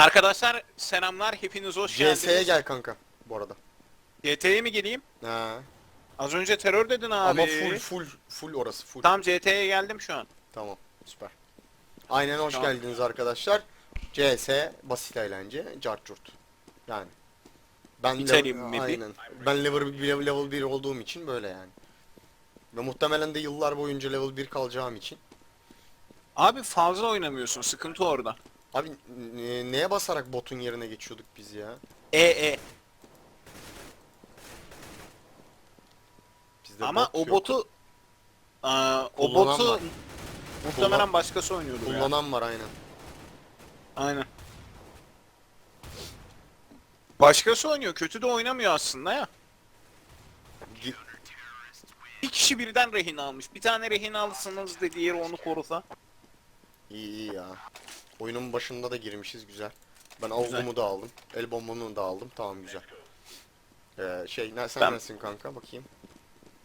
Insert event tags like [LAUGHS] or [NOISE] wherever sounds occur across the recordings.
Arkadaşlar selamlar hepiniz hoş CS'ye geldiniz. gel kanka bu arada. CT'ye mi geleyim? Ha. Az önce terör dedin abi. Ama full full full orası full. Tam CT'ye geldim şu an. Tamam süper. Aynen hoş Tamam. geldiniz arkadaşlar. CS basit eğlence cart curt. Yani. Ben level, map'i. aynen. Ben level, bir- level 1 olduğum için böyle yani. Ve muhtemelen de yıllar boyunca level 1 kalacağım için. Abi fazla oynamıyorsun sıkıntı orada. Abi neye basarak botun yerine geçiyorduk biz ya? E e. Bizde Ama bot o yok. botu Aa, o Kullanan botu var. muhtemelen Kullan- başkası oynuyordu ya. kullanan var aynen. Aynen. Başkası oynuyor. Kötü de oynamıyor aslında ya. Gi- Bir kişi birden rehin almış. Bir tane rehin alsınız da diğeri onu korusa. İyi iyi ya. Oyunun başında da girmişiz güzel. Ben avlumu da aldım. El bombamı da aldım. Tamam güzel. Ee, şey ne sen Ben- nesin kanka bakayım.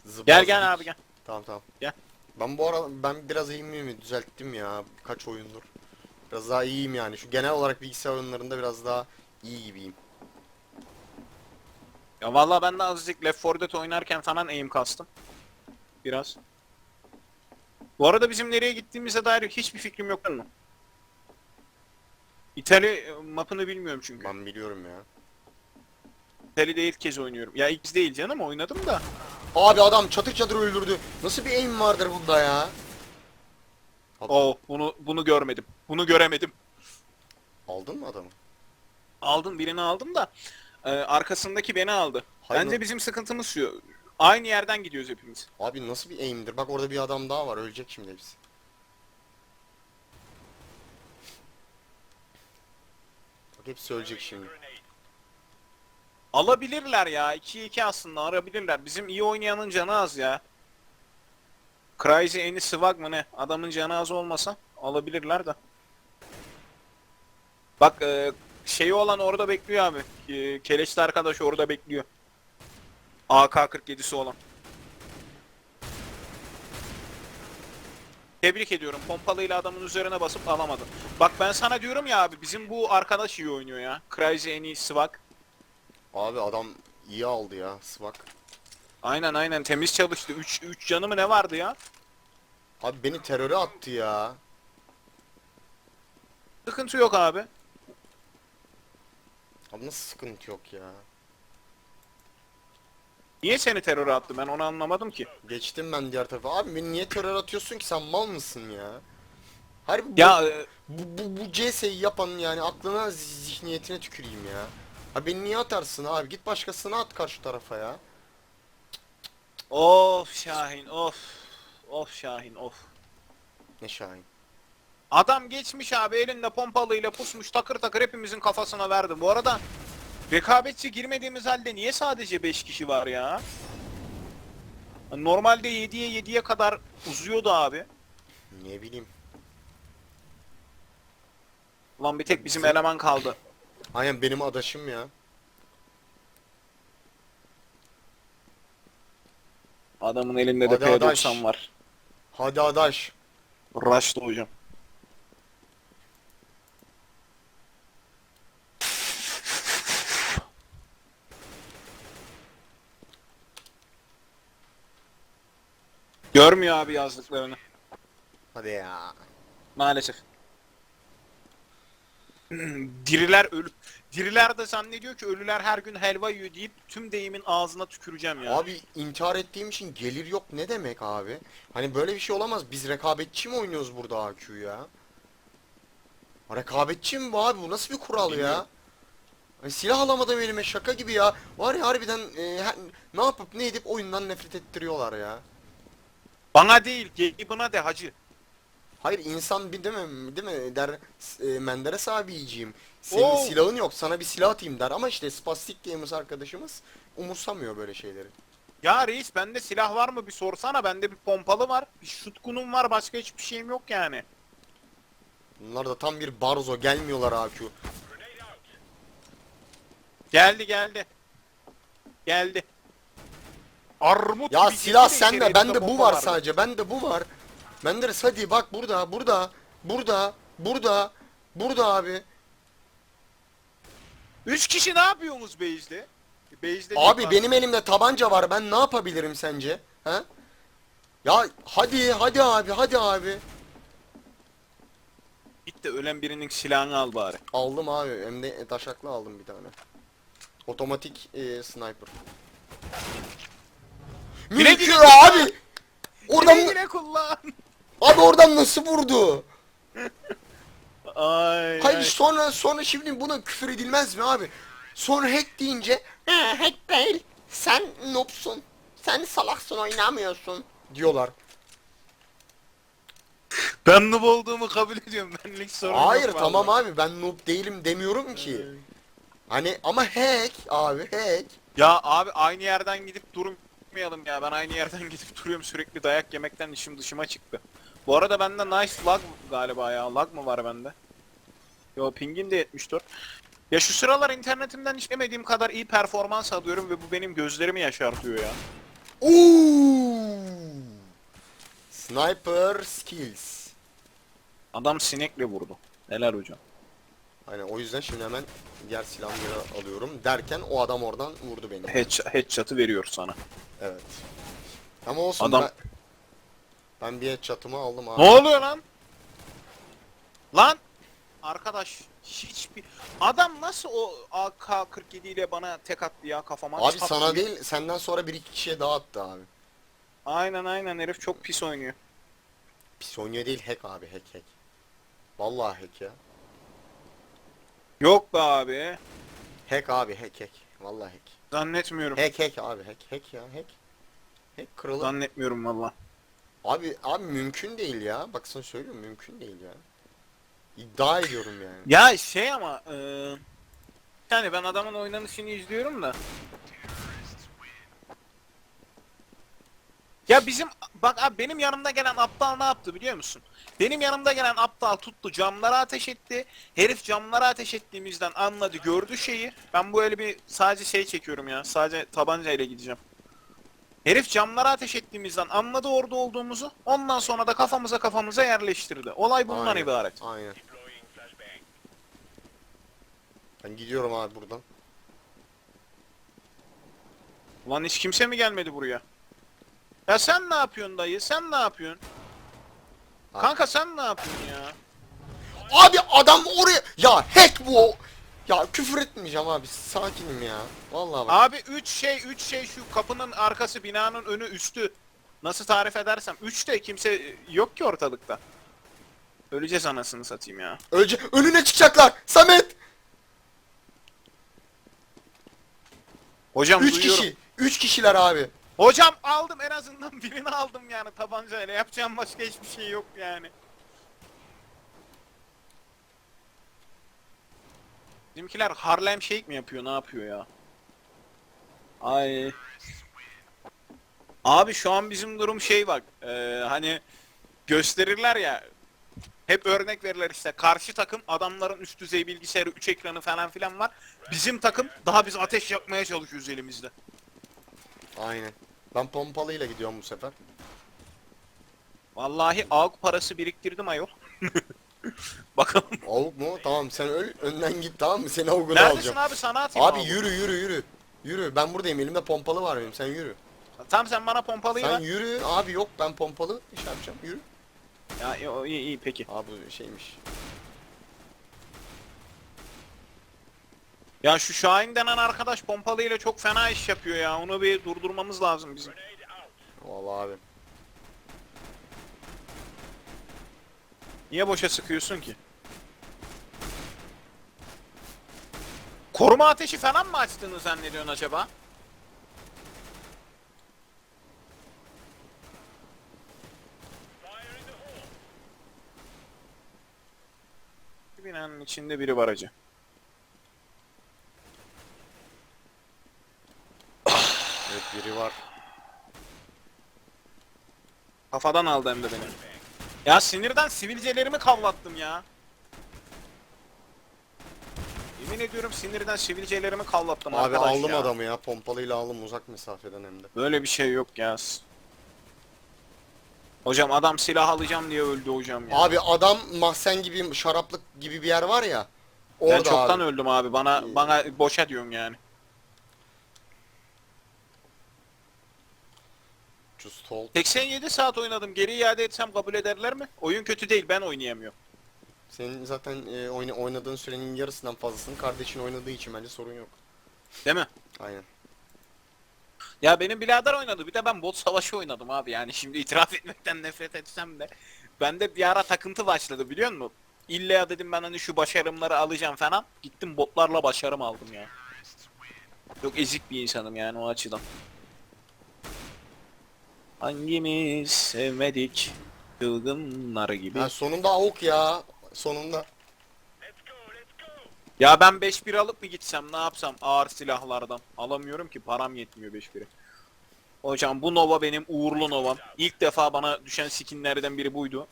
Zıbaz Gel gel abi gel. Tamam tamam. Gel. Ben bu ara ben biraz eğimimi düzelttim ya. Kaç oyundur. Biraz daha iyiyim yani. Şu genel olarak bilgisayar oyunlarında biraz daha iyi gibiyim. Ya vallahi ben de azıcık Left 4 Dead oynarken falan aim kastım. Biraz. Bu arada bizim nereye gittiğimize dair hiçbir fikrim yok mu? İtalya e, mapını bilmiyorum çünkü. Ben biliyorum ya. İtalya'da ilk kez oynuyorum. Ya ilk değil canım oynadım da. Abi adam çatır çatır öldürdü. Nasıl bir aim vardır bunda ya? Oh bunu bunu görmedim. Bunu göremedim. Aldın mı adamı? Aldım birini aldım da e, arkasındaki beni aldı. Hayır, Bence bizim sıkıntımız şu. Aynı yerden gidiyoruz hepimiz. Abi nasıl bir aim'dir? Bak orada bir adam daha var. Ölecek şimdi hepsi. Hepsi ölecek şimdi. Alabilirler ya. 2-2 aslında arabilirler. Bizim iyi oynayanın canı az ya. Crazy eni swag mı ne? Adamın canı az olmasa alabilirler de. Bak e, şeyi olan orada bekliyor abi. E, Keleşli arkadaş orada bekliyor. AK-47'si olan. Tebrik ediyorum. Pompalıyla adamın üzerine basıp alamadı. Bak ben sana diyorum ya abi bizim bu arkadaş iyi oynuyor ya. Crazy en iyi swag. Abi adam iyi aldı ya. Swag. Aynen aynen temiz çalıştı. 3 3 canı mı ne vardı ya? Abi beni teröre attı ya. Sıkıntı yok abi. Abi nasıl sıkıntı yok ya. Niye seni teröre attı ben onu anlamadım ki. Geçtim ben diğer tarafa. Abi beni niye terör atıyorsun ki sen mal mısın ya? Harbi bu, Ya e, bu, bu, bu CS'yi yapan yani aklına zihniyetine tüküreyim ya. Abi beni niye atarsın abi? Git başkasına at karşı tarafa ya. of Şahin of. Of Şahin of. Ne şahin. Adam geçmiş abi elinde pompalıyla pusmuş takır takır hepimizin kafasına verdi. Bu arada rekabetçi girmediğimiz halde niye sadece 5 kişi var ya? Normalde 7'ye 7'ye kadar uzuyordu abi. Ne bileyim. Ulan bir tek bizim eleman kaldı. Aynen benim adaşım ya. Adamın elinde de Hadi adaş. P90 var. Hadi adaş. Rush'ta hocam. Görmüyor abi yazdıklarını. Hadi ya. Maalesef. Diriler ölü. Diriler de zannediyor ki ölüler her gün helva yiyor deyip tüm deyimin ağzına tüküreceğim ya. Abi intihar ettiğim için gelir yok ne demek abi? Hani böyle bir şey olamaz. Biz rekabetçi mi oynuyoruz burada AQ ya? Rekabetçi mi bu abi? Bu nasıl bir kural ya? Silah alamadım elime şaka gibi ya. Var ya harbiden e, ne yapıp ne edip oyundan nefret ettiriyorlar ya. Bana değil, Gabe'ına de hacı. Hayır insan bir değil mi, değil mi der e, Menderes abiciğim. Senin Oo. silahın yok sana bir silah atayım der ama işte Spastic Gamers arkadaşımız umursamıyor böyle şeyleri. Ya reis bende silah var mı bir sorsana bende bir pompalı var bir şutkunum var başka hiçbir şeyim yok yani. Bunlar da tam bir barzo gelmiyorlar AQ. Geldi geldi. Geldi. Armut Ya gibi silah girdi de sende içeri, bende bu bomba var sadece bende bu var. Menderes hadi bak burada burada burada burada burada abi. Üç kişi ne yapıyorsunuz base'de? Base'de Abi benim elimde tabanca var. Ben ne yapabilirim sence? Ha? Ya hadi hadi abi hadi abi. Git de ölen birinin silahını al bari. Aldım abi. Hem de taşaklı aldım bir tane. Otomatik e, sniper. Mümkün güle abi. Oradan güle kullan. abi oradan nasıl vurdu? Ay, Hayır ay. sonra sonra şimdi buna küfür edilmez mi abi? Sonra hack deyince "Ha, hack değil. Sen noobsun. Sen salaksın oynamıyorsun diyorlar. Ben noob olduğumu kabul ediyorum. [LAUGHS] Benlik sorun Hayır yok tamam vallahi. abi ben noob değilim demiyorum ki. Hani ama hack abi hack. Ya abi aynı yerden gidip durmayalım ya. Ben aynı yerden [LAUGHS] gidip duruyorum sürekli dayak yemekten işim dışıma çıktı. Bu arada bende nice lag galiba ya. Lag mı var bende? Yo pingin de 74. Ya şu sıralar internetimden işlemediğim kadar iyi performans alıyorum ve bu benim gözlerimi yaşartıyor ya. Oo! Sniper skills. Adam sinekle vurdu. Neler hocam? Hani o yüzden şimdi hemen diğer silahımı geri alıyorum derken o adam oradan vurdu beni. Headshot, headshot'ı veriyor sana. Evet. Ama olsun Adam- ben, ben bir headshot'ımı aldım abi. Ne oluyor lan? Lan! Arkadaş hiçbir... Adam nasıl o AK-47 ile bana tek attı ya kafama? Abi çat sana diye. değil senden sonra bir iki kişiye daha attı abi. Aynen aynen herif çok pis oynuyor. Pis oynuyor değil hack abi hack hack. Vallahi hack ya. Yok be abi. Hack abi hack hack. Vallahi hack. Zannetmiyorum. Hack hack abi hack hack ya hack. Hack kralı. Zannetmiyorum valla. Abi abi mümkün değil ya. Bak sana söylüyorum mümkün değil ya. İddia ediyorum yani. Ya şey ama e, yani ben adamın oynanışını izliyorum da. Ya bizim bak abi benim yanımda gelen aptal ne yaptı biliyor musun? Benim yanımda gelen aptal tuttu camlara ateş etti. Herif camlara ateş ettiğimizden anladı gördü şeyi. Ben bu öyle bir sadece şey çekiyorum ya. Sadece tabanca ile gideceğim. Herif camlara ateş ettiğimizden anladı orada olduğumuzu. Ondan sonra da kafamıza kafamıza yerleştirdi. Olay bundan Aynen, ibaret. Aynen. Ben gidiyorum abi buradan. Lan hiç kimse mi gelmedi buraya? Ya sen ne yapıyorsun dayı? Sen ne yapıyorsun? Abi. Kanka sen ne yapıyorsun ya? Abi adam oraya ya hack bu. Ya küfür etmeyeceğim abi. Sakinim ya. Vallahi bak. Abi 3 şey 3 şey şu kapının arkası binanın önü üstü. Nasıl tarif edersem 3 de kimse yok ki ortalıkta. Öleceğiz anasını satayım ya. Önce önüne çıkacaklar. Samet. Hocam 3 duyuyorum. kişi. 3 kişiler abi. Hocam aldım en azından [LAUGHS] birini aldım yani tabancayla. Yapacağım başka hiçbir şey yok yani. Bizimkiler Harlem Shake mi yapıyor? Ne yapıyor ya? Ay. Abi şu an bizim durum şey bak. eee, hani gösterirler ya. Hep örnek verirler işte. Karşı takım adamların üst düzey bilgisayarı 3 ekranı falan filan var. Bizim takım daha biz ateş yakmaya çalışıyoruz elimizde. Aynen. Ben pompalıyla gidiyorum bu sefer. Vallahi AUK parası biriktirdim ayol. [LAUGHS] Bakalım. Avuk mu? Tamam sen öl. Önden git tamam mı? Seni avukunu Neredesin alacağım. abi sana atayım Abi abi. yürü yürü yürü. Yürü ben buradayım elimde pompalı var benim sen yürü. Tamam sen bana pompalıyı Sen ver. yürü abi yok ben pompalı iş yapacağım yürü. Ya iyi, iyi iyi peki. Abi bu şeymiş. Ya şu Şahin denen arkadaş pompalıyla çok fena iş yapıyor ya. Onu bir durdurmamız lazım bizim. Vallahi abi. Niye boşa sıkıyorsun ki? Koruma ateşi falan mı açtığını zannediyorsun acaba? Binanın içinde biri var acı. Evet biri var. Kafadan aldı hem de beni. Ya sinirden sivilcelerimi kavlattım ya. Yemin ediyorum sinirden sivilcelerimi kavlattım Abi arkadaş aldım ya. adamı ya pompalıyla aldım uzak mesafeden hem de. Böyle bir şey yok ya. Hocam adam silah alacağım diye öldü hocam ya. Abi adam mahzen gibi şaraplık gibi bir yer var ya. ben Orada çoktan abi. öldüm abi. Bana bana boşa diyorsun yani. Just hold. 87 saat oynadım. Geri iade etsem kabul ederler mi? Oyun kötü değil. Ben oynayamıyorum. Senin zaten e, oyna, oynadığın sürenin yarısından fazlasını kardeşin oynadığı için bence sorun yok. Değil mi? Aynen. Ya benim birader oynadı. Bir de ben bot savaşı oynadım abi. Yani şimdi itiraf [LAUGHS] etmekten nefret etsem de. Bende bir ara takıntı başladı biliyor musun? İlla dedim ben hani şu başarımları alacağım falan. Gittim botlarla başarım aldım ya. Çok ezik bir insanım yani o açıdan. Hangimiz sevmedik çılgınlar gibi. Ha, sonunda avuk ya. Sonunda. Ya ben 5-1 alıp mı gitsem ne yapsam ağır silahlardan. Alamıyorum ki param yetmiyor 5-1'e. Hocam bu Nova benim uğurlu Nova'm. İlk defa bana düşen skinlerden biri buydu.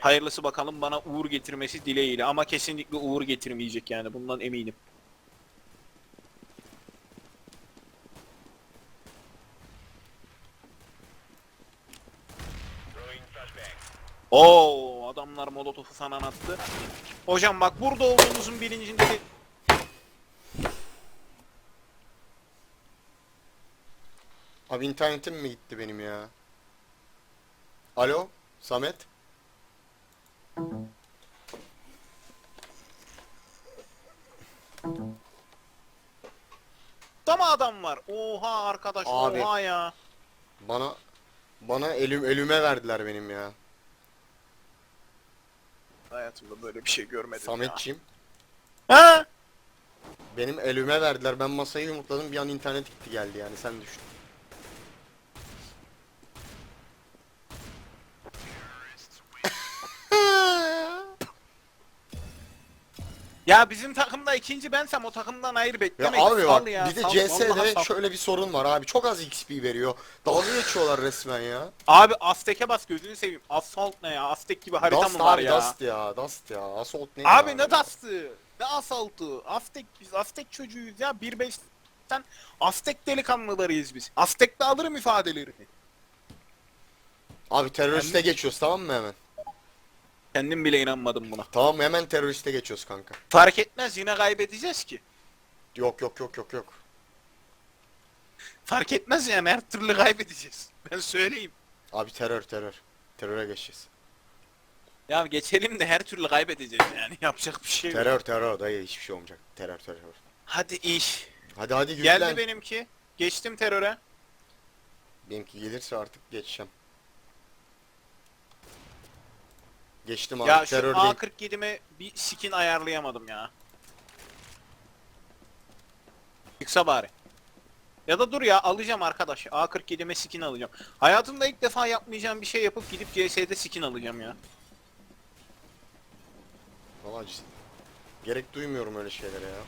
Hayırlısı bakalım bana uğur getirmesi dileğiyle ama kesinlikle uğur getirmeyecek yani bundan eminim. Oo adamlar molotofu falan attı. Hocam bak burada olduğumuzun bilincinde de- Abi internetim mi gitti benim ya? Alo? Samet? da mı adam var? Oha arkadaş Abi. oha ya. Bana bana elüm elüme verdiler benim ya. Hayatımda böyle bir şey görmedim Sametçim. ya. Ha? Benim elüme verdiler. Ben masayı yumurtladım. Bir an internet gitti geldi yani. Sen düşün. Ya bizim takımda ikinci bensem o takımdan ayrı Ya abi Sal bak ya, bir de sal, vallahi CS'de sal. şöyle bir sorun var abi. Çok az XP veriyor. Dalga geçiyorlar resmen ya. Abi Aztek'e bas gözünü seveyim. Assault ne ya? Aztek gibi harita Dust mı var abi ya? Dust ya. Dust ya. Assault ne Abi ya? ne Dust'ı? Ne Assault'u? Aztek biz Aztek çocuğuyuz ya. 1.5'ten Aztek delikanlılarıyız biz. Aztek'te alırım ifadelerini. Abi teröriste geçiyoruz tamam mı hemen? Kendim bile inanmadım buna. Tamam hemen teröriste geçiyoruz kanka. Fark etmez yine kaybedeceğiz ki. Yok yok yok yok yok. Fark etmez yani her türlü kaybedeceğiz. [LAUGHS] Ben söyleyeyim. Abi terör terör. Teröre geçeceğiz. Ya geçelim de her türlü kaybedeceğiz yani. [LAUGHS] Yapacak bir şey yok. Terör terör dayı hiçbir şey olmayacak. Terör terör. Hadi iş. Hadi hadi yüklen. Geldi benimki. Geçtim teröre. Benimki gelirse artık geçeceğim. Geçtim abi Ya şu terör değil. A47'me bir skin ayarlayamadım ya. Çıksa bari. Ya da dur ya alacağım arkadaş. A47'me skin alacağım. Hayatımda ilk defa yapmayacağım bir şey yapıp gidip CS'de skin alacağım ya. Vallahi ciddi- Gerek duymuyorum öyle şeylere ya.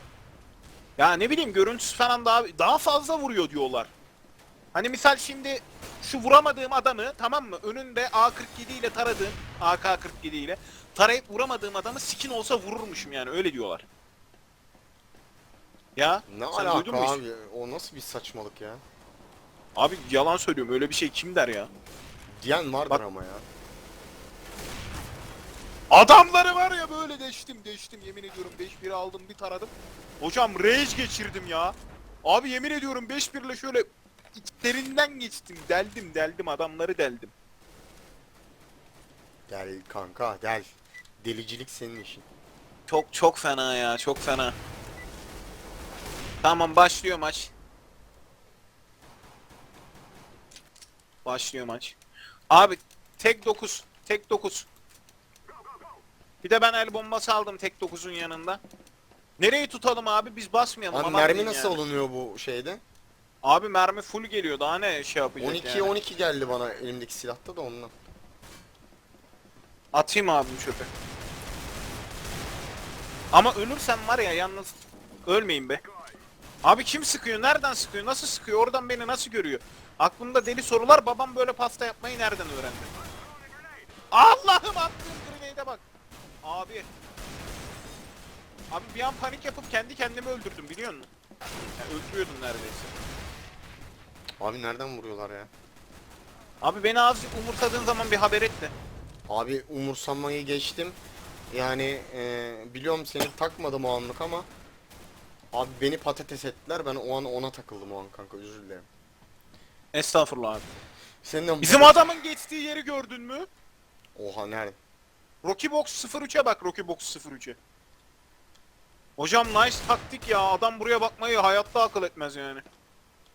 Ya ne bileyim görüntüsü falan daha daha fazla vuruyor diyorlar. Hani misal şimdi şu vuramadığım adamı tamam mı? Önünde A47 ile taradığım AK47 ile tarayıp vuramadığım adamı skin olsa vururmuşum yani öyle diyorlar. Ya Ne sen duydun mu alaka hiç? abi? O nasıl bir saçmalık ya? Abi yalan söylüyorum öyle bir şey kim der ya? Diyen vardır Bak- ama ya. Adamları var ya böyle deştim deştim yemin ediyorum 5-1 aldım bir taradım. Hocam rage geçirdim ya. Abi yemin ediyorum 5-1 ile şöyle içlerinden geçtim deldim deldim adamları deldim. Del kanka del. Delicilik senin işin. Çok çok fena ya çok fena. Tamam başlıyor maç. Başlıyor maç. Abi tek 9 tek 9. Bir de ben el bombası aldım tek 9'un yanında. Nereyi tutalım abi biz basmayalım. Abi aman mermi diyeyim nasıl yani. alınıyor bu şeyde? Abi mermi full geliyor daha ne şey yapacak 12 yani. 12 geldi bana elimdeki silahta da ondan. Atayım abim çöpe. Ama ölürsem var ya yalnız ölmeyin be. Abi kim sıkıyor? Nereden sıkıyor? Nasıl sıkıyor? Oradan beni nasıl görüyor? Aklımda deli sorular. Babam böyle pasta yapmayı nereden öğrendi? Allah'ım attığım grenade'e bak. Abi. Abi bir an panik yapıp kendi kendimi öldürdüm biliyor musun? Yani öldürüyordum neredeyse. Abi nereden vuruyorlar ya? Abi beni azıcık umursadığın zaman bir haber et de. Abi umursamayı geçtim. Yani e, biliyorum seni takmadım o anlık ama Abi beni patates ettiler ben o an ona takıldım o an kanka özür dilerim. Estağfurullah abi. Senin de Bizim adamın geçtiği yeri gördün mü? Oha nerede? Rocky Box 03'e bak Rocky Box 03'e. Hocam nice taktik ya. Adam buraya bakmayı hayatta akıl etmez yani.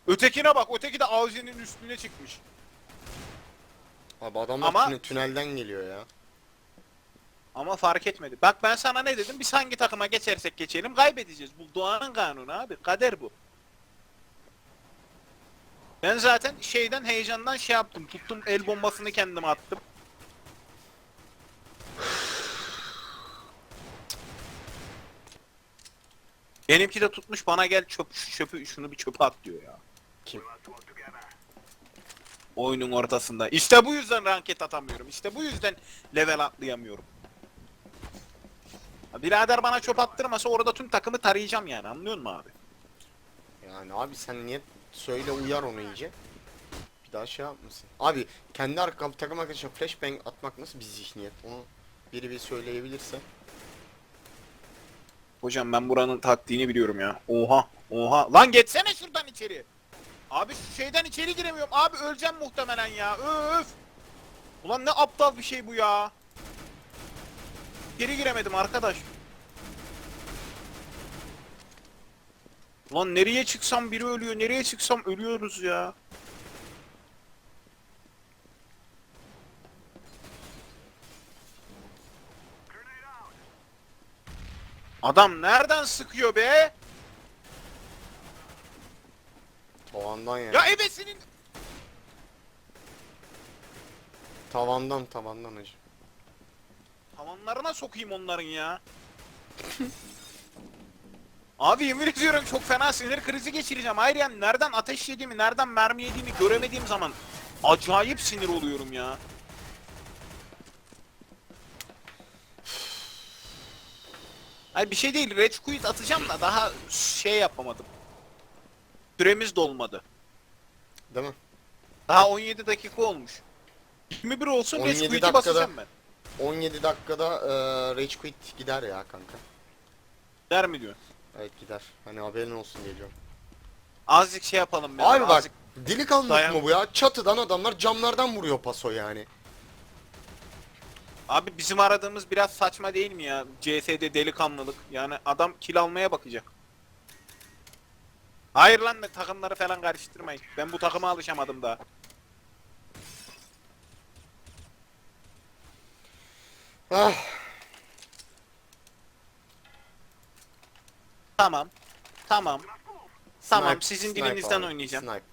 Ötekine bak. Öteki de Avcı'nın üstüne çıkmış. Abi adamlar Ama- tüne- tünelden geliyor ya. Ama fark etmedi. Bak ben sana ne dedim? Biz hangi takıma geçersek geçelim kaybedeceğiz. Bu doğanın kanunu abi. Kader bu. Ben zaten şeyden heyecandan şey yaptım. Tuttum el bombasını kendime attım. Benimki de tutmuş bana gel çöp şu çöpü şunu bir çöpe at diyor ya. Kim? Oyunun ortasında. İşte bu yüzden ranket atamıyorum. İşte bu yüzden level atlayamıyorum. Birader bana çöp attırmasa orada tüm takımı tarayacağım yani anlıyor musun abi? Yani abi sen niye söyle uyar onu iyice. Bir daha şey yapmasın. Abi kendi arka takım arkadaşına flashbang atmak nasıl bir zihniyet? Onu biri bir söyleyebilirse. Hocam ben buranın taktiğini biliyorum ya. Oha oha. Lan geçsene şuradan içeri. Abi şeyden içeri giremiyorum. Abi öleceğim muhtemelen ya. Öf. Ulan ne aptal bir şey bu ya. Geri giremedim arkadaş. Ulan nereye çıksam biri ölüyor. Nereye çıksam ölüyoruz ya. Adam nereden sıkıyor be? Tavandan ya. Ya ebesinin Tavandan tavandan acı. tavanlarına sokayım onların ya. [LAUGHS] Abi yemin ediyorum çok fena sinir krizi geçireceğim. Hayır yani nereden ateş yediğimi, nereden mermi yediğimi göremediğim zaman acayip sinir oluyorum ya. [SIGHS] Hayır bir şey değil. Red Quit atacağım da daha şey yapamadım. Süremiz dolmadı. Değil mi? Daha 17 dakika olmuş. 21 olsun Red 17 Quit'i dakikada- basacağım ben. 17 dakikada e, Rage Quit gider ya kanka. Der mi diyor? Evet gider. Hani haberin olsun geliyorum. Azıcık şey yapalım. Abi bak azıcık- delikanlılık Dayan- mı bu ya? Çatıdan adamlar camlardan vuruyor paso yani. Abi bizim aradığımız biraz saçma değil mi ya? CS'de delikanlılık. Yani adam kill almaya bakacak. Hayır lan takımları falan karıştırmayın. Ben bu takıma alışamadım daha. Ah. Tamam. Tamam. Tamam Snipe, sizin snipe dilinizden abi, oynayacağım. Snipe.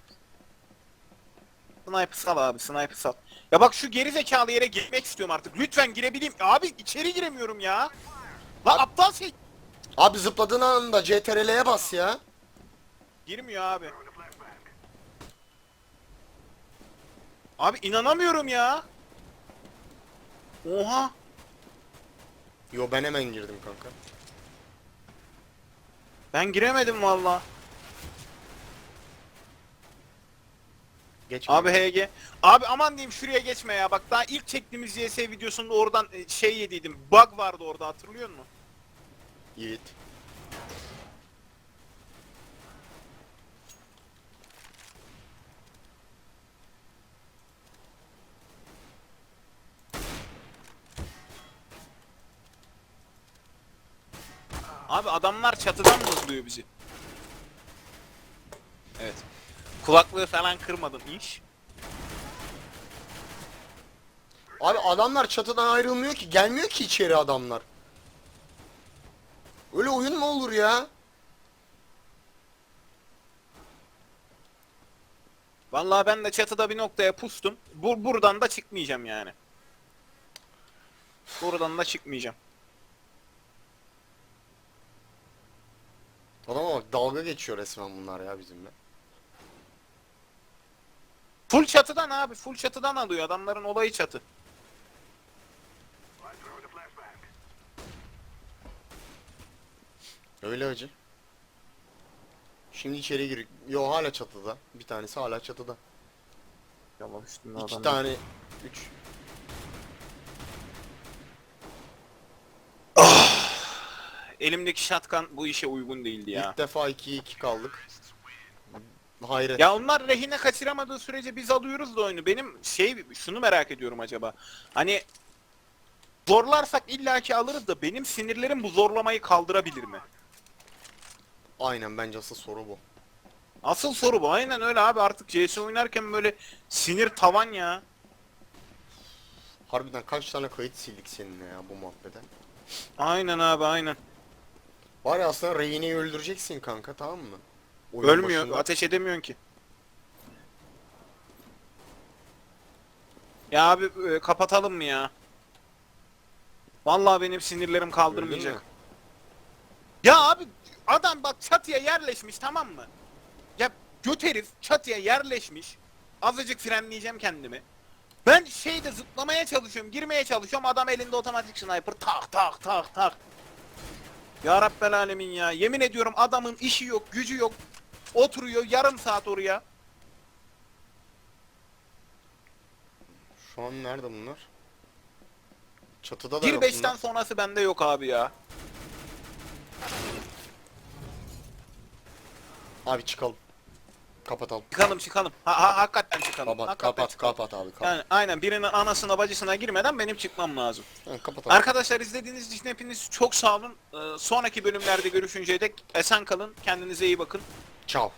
Sniper sal abi sniper sal. Ya bak şu geri zekalı yere girmek istiyorum artık. Lütfen girebileyim. Abi içeri giremiyorum ya. Lan aptal şey. Abi zıpladığın anda CTRL'ye bas ya. Girmiyor abi. Abi inanamıyorum ya. Oha. Yo ben hemen girdim kanka. Ben giremedim valla. Geç Abi. HG. Abi aman diyeyim şuraya geçme ya. Bak daha ilk çektiğimiz YS videosunda oradan e, şey yediydim. Bug vardı orada hatırlıyor musun? Yiğit. Abi adamlar çatıdan mı hızlıyor bizi? Evet. Kulaklığı falan kırmadım iş. Abi adamlar çatıdan ayrılmıyor ki. Gelmiyor ki içeri adamlar. Öyle oyun mu olur ya? Vallahi ben de çatıda bir noktaya pustum. Bu buradan da çıkmayacağım yani. Buradan da çıkmayacağım. Adama bak dalga geçiyor resmen bunlar ya bizimle. Full çatıdan abi, full çatıdan alıyor. Adamların olayı çatı. Öyle acı. Şimdi içeri gir. Yo hala çatıda. Bir tanesi hala çatıda. Yalan üstünde İki tane. Üç. Elimdeki shotgun bu işe uygun değildi ya. İlk defa 2'ye 2 kaldık. Hayret. Ya onlar rehine kaçıramadığı sürece biz alıyoruz da oyunu. Benim şey şunu merak ediyorum acaba. Hani zorlarsak illaki alırız da benim sinirlerim bu zorlamayı kaldırabilir mi? Aynen bence asıl soru bu. Asıl soru bu. Aynen öyle abi artık CS oynarken böyle sinir tavan ya. Harbiden kaç tane kayıt sildik seninle ya bu muhabbete. Aynen abi aynen. Var ya aslında rehineyi öldüreceksin kanka tamam mı? Oyun Ölmüyor. başında. Ateş edemiyorsun ki. Ya abi e, kapatalım mı ya? Vallahi benim sinirlerim Öldün kaldırmayacak. Ya abi adam bak çatıya yerleşmiş tamam mı? Ya göt herif çatıya yerleşmiş. Azıcık frenleyeceğim kendimi. Ben şeyde zıplamaya çalışıyorum, girmeye çalışıyorum. Adam elinde otomatik sniper tak tak tak tak. Ya Rabbel alemin ya. Yemin ediyorum adamın işi yok, gücü yok. Oturuyor yarım saat oraya. Şu an nerede bunlar? Çatıda da yok 1-5'ten bunlar. sonrası bende yok abi ya. Abi çıkalım. Kapatalım. Çıkalım çıkalım. Ha, ha hakikaten çıkalım. Kapat hakikaten kapat çıkalım. kapat abi kapat. Yani aynen birinin anasına bacısına girmeden benim çıkmam lazım. Yani kapatalım. Arkadaşlar izlediğiniz için hepiniz çok sağ olun. Ee, sonraki bölümlerde görüşünceye dek esen kalın. Kendinize iyi bakın. Ciao.